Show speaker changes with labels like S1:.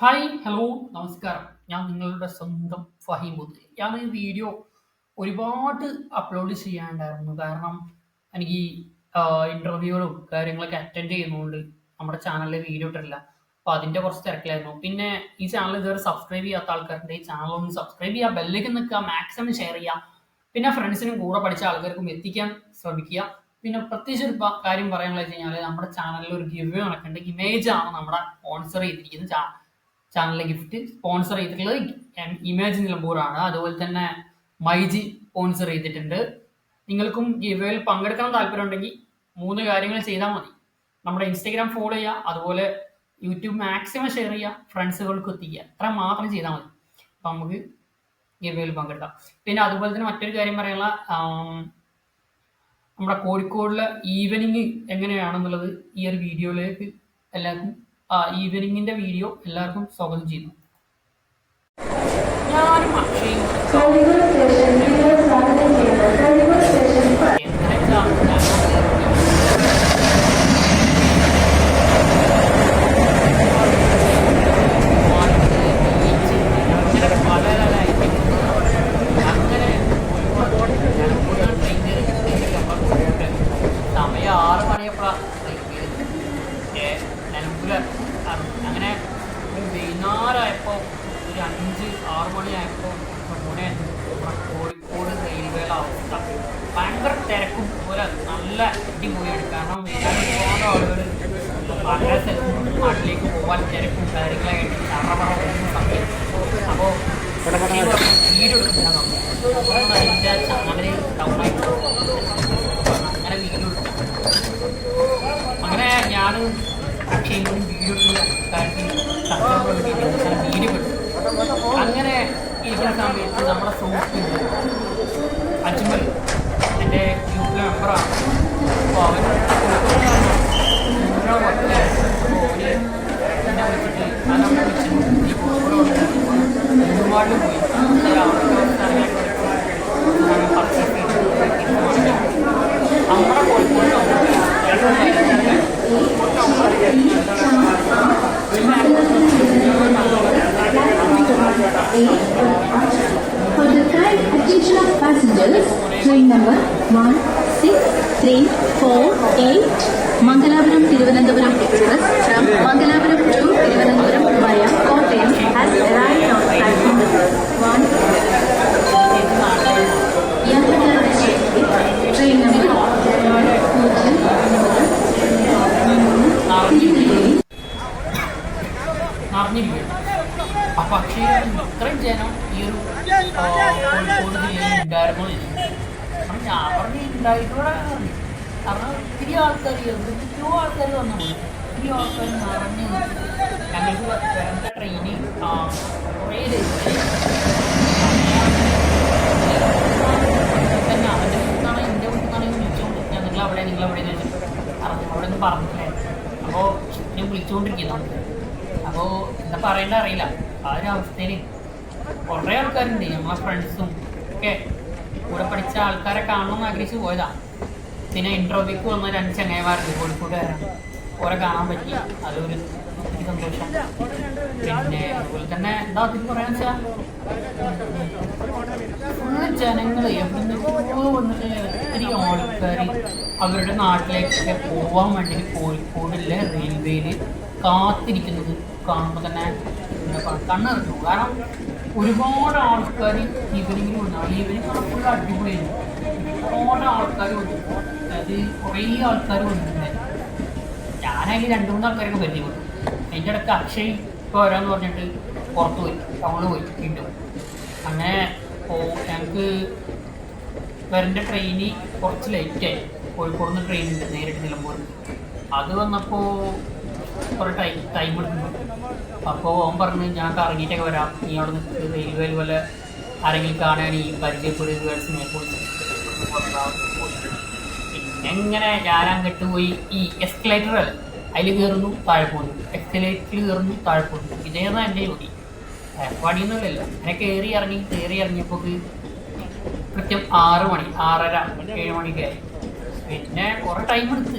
S1: Hi hello നമസ്കാരം. ഞാൻ നിങ്ങളുടെ സ്വന്തം ഫഹീമുദ്ദീൻ ഞാൻ ഈ വീഡിയോ ഒരുപാട് അപ്ലോഡ് ചെയ്യാണ്ടായിരുന്നു കാരണം എനിക്ക് ഇന്റർവ്യൂകളും കാര്യങ്ങളൊക്കെ അറ്റൻഡ് ചെയ്യുന്നതുകൊണ്ട് നമ്മുടെ ചാനലിൽ വീഡിയോ ഇട്ടില്ല അപ്പോൾ അതിന്റെ കുറച്ച് തിരക്കിലായിരുന്നു. പിന്നെ ഈ ചാനൽ ഇതുവരെ സബ്സ്ക്രൈബ് ചെയ്യാത്ത ആൾക്കാരുടെ ഈ ചാനൽ ഒന്ന് സബ്സ്ക്രൈബ് ചെയ്യുക ബെല്ലേക്ക് നിൽക്കുക മാക്സിമം ഷെയർ ചെയ്യുക പിന്നെ ഫ്രണ്ട്സിനും കൂടെ പഠിച്ച ആൾക്കാർക്കും എത്തിക്കാൻ ശ്രമിക്കുക. പിന്നെ പ്രത്യേകിച്ച് ഒരു കാര്യം പറയാനുള്ള വെച്ച് കഴിഞ്ഞാൽ നമ്മുടെ ചാനലിൽ ഒരു ഗിവ് നടക്കുന്നുണ്ട്. ഇമേജ് ആണ് നമ്മുടെ സ്പോൺസർ ചെയ്തിരിക്കുന്ന ചാ ചാനലിലെ ഗിഫ്റ്റ് സ്പോൺസർ ചെയ്തിട്ടുള്ളത് ഇമേജ് നിലമ്പൂറാണ് അതുപോലെ തന്നെ മൈജി സ്പോൺസർ ചെയ്തിട്ടുണ്ട്. നിങ്ങൾക്കും ഗിവേയിൽ പങ്കെടുക്കണം താല്പര്യം ഉണ്ടെങ്കിൽ മൂന്ന് കാര്യങ്ങൾ ചെയ്താൽ മതി. നമ്മുടെ ഇൻസ്റ്റഗ്രാം ഫോളോ ചെയ്യുക അതുപോലെ യൂട്യൂബ് മാക്സിമം ഷെയർ ചെയ്യുക ഫ്രണ്ട്സുകൾക്ക് എത്തിക്കുക. അത്ര മാത്രം ചെയ്താൽ മതി. അപ്പം നമുക്ക് ഗിവേയിൽ പങ്കെടുക്കാം. പിന്നെ അതുപോലെ തന്നെ മറ്റൊരു കാര്യം പറയാനുള്ള നമ്മുടെ കോഴിക്കോടിലെ ഈവനിങ് എങ്ങനെയാണെന്നുള്ളത് ഈ ഒരു വീഡിയോയിലേക്ക് എല്ലാവർക്കും ആ ഈവനിങ്ങിന്റെ വീഡിയോ എല്ലാവർക്കും സ്വാഗതം ചെയ്യുന്നു. ഞാനും അക്ഷയും
S2: കോഴിക്കോട് സ്റ്റേഷൻ വീണ്ടും സ്വാഗതം ചെയ്യുന്നു കോഴിക്കോട് സ്റ്റേഷൻ
S1: എന്തിനാണ് സമയം ആറ് മണിയപ്പോഴാണ് നിലമ്പൂര് അങ്ങനെ ഒരു വൈകുന്നേരമായപ്പോൾ ഒരു അഞ്ച് ആറ് മണിയായപ്പോൾ മോനെ കോഴിക്കോട് റെയിൽവേ അവസ്ഥ ഭയങ്കര തിരക്കും. പോലെ നല്ല അടിപൊളിയാണ്. കാരണം നാട്ടിലേക്ക് പോകാൻ തിരക്കും കാര്യങ്ങളായിട്ട് ചറപറ പോകുന്ന സമയത്ത് അപ്പോൾ അതിന്റെ ചാനലിൽ അങ്ങനെ എടുത്തു അങ്ങനെ ഞാൻ കാര്യത്തിൽ വീട് കിട്ടും അങ്ങനെ ഇരിക്കുന്ന സമയത്ത് നമ്മുടെ സുഹൃത്തുക്കൾ അജ്മൽ എന്റെ ഗ്രൂപ്പിലെ മെമ്പറാണ്
S2: train number 1634 Mangalapuram Thiruvananthapuram Express from Mangalapuram to Thiruvananthapuram via Kottayam has arrived on platform one. യാത്രക്കാരുടെ ശ്രദ്ധയ്ക്ക് ട്രെയിൻ നമ്പർ പൂജ്യം തിരുനെല്ലി
S1: പക്ഷേ ഇത്രയും ജനം ഈ ഒരു കോഴിക്കോട് ജില്ലയിൽ ഞാൻ പറഞ്ഞു ഉണ്ടായിട്ടൂടെ കാരണം ഒത്തിരി ആൾക്കാർ എന്തൊക്കെയോ ആൾക്കാർ വന്നു ഒത്തിരി ആൾക്കാർ നിറഞ്ഞു നിന്നു. ഞങ്ങൾക്ക് വരേണ്ട ട്രെയിന് കുറേ തന്നെ അവന്റെ വീട്ടിൽ എന്റെ വീട്ടിൽ നിന്നാണ് വിളിച്ചുകൊണ്ട് ഞാൻ നിങ്ങൾ അവിടെ നിങ്ങൾ അവിടെ അവിടെ ഒന്നും പറഞ്ഞിട്ടില്ല? അപ്പോൾ ഞാൻ വിളിച്ചുകൊണ്ടിരിക്കുന്നുണ്ട് അപ്പോൾ എന്താ പറയേണ്ട അറിയില്ല. ആ ഒരു അവസ്ഥയിൽ കുറേ ആൾക്കാരുണ്ട്. നമ്മളെ ഫ്രണ്ട്സും ഒക്കെ. കൂടെ പഠിച്ച ആൾക്കാരെ കാണണമെന്ന് ആഗ്രഹിച്ചു പോയതാ. പിന്നെ ഇൻട്രോബിക്ക് വന്ന രണ്ട് ചങ്ങായിമാരുണ്ട് കോഴിക്കോട്ടുകാരാണ്. ഓരെ കാണാൻ പറ്റി. അതൊരു സന്തോഷം. പിന്നെ അതുപോലെ തന്നെ എന്താ അതിന് പറയാന്ന് വെച്ചാൽ ഫുള്ള് ജനങ്ങൾ എവിടുന്നൊക്കെയോ വന്നിട്ട് ഒത്തിരി ആൾക്കാർ അവരുടെ നാട്ടിലേക്കൊക്കെ പോവാൻ വേണ്ടി കോഴിക്കോടിലെ റെയിൽവേയിൽ കാത്തിരിക്കുന്നത് കാണുമ്പോൾ തന്നെ എന്താ കാരണം ഒരുപാട് ആൾക്കാർ ഈവനിങ്ങിന് ഉണ്ടാവും ഈവനിങ് ഫുൾ അടിപൊളിയായിരുന്നു. ഒരുപാട് ആൾക്കാർ വന്നു. അതായത് കുറേ ആൾക്കാർ വന്നിട്ടുണ്ടായിരുന്നു ഞാനായി രണ്ടു മൂന്ന് ആൾക്കാരൊക്കെ പരിചയപ്പെട്ടു. അതിന്റെ ഇടയ്ക്ക് അക്ഷയ് ഇപ്പോൾ വരാമെന്ന് പറഞ്ഞിട്ട് പുറത്ത് പോയി. ടൗണിൽ പോയി. വീണ്ടും. അങ്ങനെ ഞങ്ങൾക്ക് വരേണ്ട ട്രെയിന് കുറച്ച് ലേറ്റായി കോഴിക്കോട് ഉണ്ട്. നേരിട്ട് നിലമ്പൂർ അത് വന്നപ്പോൾ കുറേ ടൈം ടൈം എടുക്കുന്നു അപ്പോൾ ഓൻ പറഞ്ഞ് ഞാൻ കറങ്ങിയിട്ടൊക്കെ വരാം. നീ അവിടെ നിന്ന് റെയിൽവേയിൽ പോലെ ആരെങ്കിലും കാണാൻ ഈ പരിചയപ്പെടുക ഗേൾസിനെ കുറിച്ച് പിന്നെ എങ്ങനെ ഞാൻ അങ്ങോട്ട് പോയി. ഈ എസ്കലേറ്റർ അതിൽ കയറുന്നു താഴെ പോകുന്നു എസ്കലേറ്ററിൽ കയറുന്നു താഴെ പോകുന്നു ഇതേതാണ് എന്റെ ജോലി. പണിയൊന്നുമില്ലല്ലോ. അങ്ങനെ കയറി ഇറങ്ങി കയറി ഇറങ്ങിയപ്പോൾ കൃത്യം ആറ് മണി ആറര ഏഴ് മണിക്കായി പിന്നെ കുറെ ടൈം എടുത്ത്.